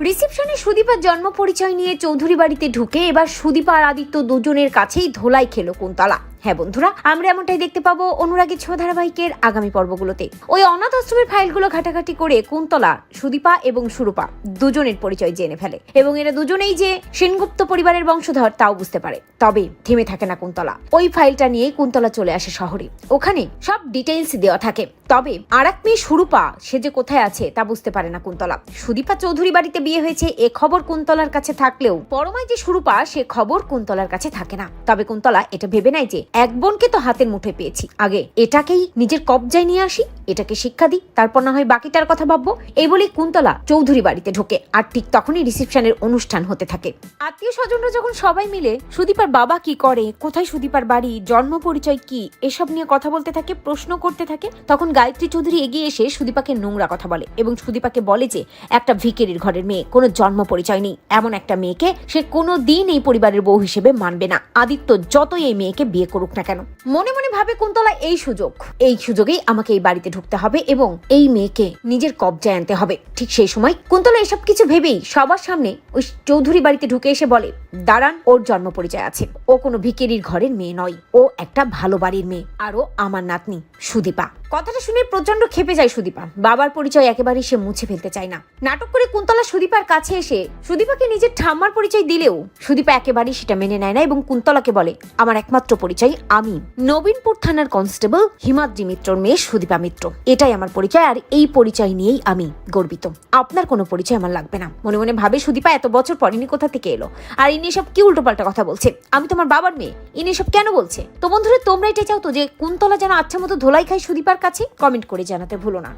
রিসেপশনে সুদীপার জন্ম পরিচয় নিয়ে চৌধুরী বাড়িতে ঢুকে এবার সুদীপা আর আদিত্য দুজনের কাছেই ধোলাই খেলো কুন্তলা। হ্যাঁ বন্ধুরা, আমরা এমনটাই দেখতে পাবো অনুরাগী ছ ধারাবাহিকের আগামী পর্বগুলোতে। ওই অনাথ আশ্রমের ফাইলগুলো ঘাটাঘাটি করে কুন্তলা, সুদীপা এবং সুরূপা দুজনের পরিচয় জেনে ফেলে। এবং এরা দুজনেই যে সেনগুপ্ত পরিবারের বংশধর তাও বুঝতে পারে। তবে থেমে থাকে না কুন্তলা। ওই ফাইলটা নিয়ে কুন্তলা চলে আসে শহরে। ওখানে সব ডিটেইলস দেওয়া থাকে। তবে আর এক মেয়ে সুরূপা, সে যে কোথায় আছে তা বুঝতে পারে না কুন্তলা। সুদীপা চৌধুরী বাড়িতে বিয়ে হয়েছে, এ খবর কুন্তলার কাছে থাকলেও পরমায় যে সুরূপা, সে খবর কুন্তলার কাছে থাকে না। তবে কুন্তলা এটা ভেবে নেয় যে এক বোনকে তো হাতের মুঠে পেয়েছি। আগে এটাকেই নিজের কবজায় নিয়ে আসি, এটাকে শিক্ষা দিই, তারপর না হয় বাকিটার কথা ভাববো। এই বলে কুন্তলা চৌধুরী বাড়িতে ঢোকে, আর ঠিক তখনই রিসেপশনের অনুষ্ঠান হতে থাকে। আত্মীয় স্বজনরা যখন সবাই মিলে, সুদীপার বাবা কি করে, কোথায় সুদীপার বাড়ি, জন্ম পরিচয় কি, এসব নিয়ে কথা বলতে থাকে, প্রশ্ন করতে থাকে, তখন গায়ত্রী চৌধুরী এগিয়ে এসে সুদীপাকে নোংরা কথা বলে এবং সুদীপাকে বলে যে, একটা ভিকেরির ঘরের মেয়ে, কোনো জন্ম পরিচয় নেই। এমন একটা মেয়েকে সে কোনো দিন এই পরিবারের বউ হিসেবে মানবে না। আদিত্য যতই এই মেয়েকে বিয়ে করুক না কেন। মনে মনে ভাবে কুন্তলা, এই সুযোগ, এই সুযোগেই আমাকে এই বাড়িতে ঢুকতে হবে এবং এই মেয়েকে নিজের কবজায় আনতে হবে। ঠিক সেই সময় কুন্তলা এসব কিছু ভেবেই সবার সামনে ওই চৌধুরী বাড়িতে ঢুকে এসে বলে, দাঁড়ান, ওর জন্ম পরিচয় আছে। ও কোনো ভিকেরির ঘরের মেয়ে নয়। ও একটা ভালো বাড়ির মেয়ে। আরও আমার নাতনি, সুদীপা। কথাটা শুনে প্রচণ্ড খেপে যায় সুদীপা। বাবার পরিচয় একেবারেই সে মুছে ফেলতে চায় না। নাটক করে কুন্তলা সুদীপার কাছে এসে সুদীপাকে নিজের ঠাম্মার পরিচয় দিলেও সুদীপা একেবারেই সেটা মেনে নেয় না এবং কুন্তলাকে বলে, আমার একমাত্র পরিচয় আমি। নবীনপুর থানার কনস্টেবল হিমাদ্রি মিত্রর মেয়ে সুদীপা মিত্র। এটাই আমার পরিচয় আর এই পরিচয় নিয়েই আমি গর্বিত। আপনার কোনো পরিচয় আমার লাগবে না। মনে মনে ভাবে সুদীপা এত বছর পর ইনি কোথা থেকে এলো? আর ইনি সব কি উল্টোপাল্টা কথা বলছে? আমি তোমার বাবার মেয়ে। ইনি সব কেন বলছে? তো বন্ধুরা, তোমরা এটা চাও তো যে কুন্তলা যেন আচ্ছা মতো ধোলাই খায় সুদীপার কাছে কমেন্ট করে জানাতে ভুলো না।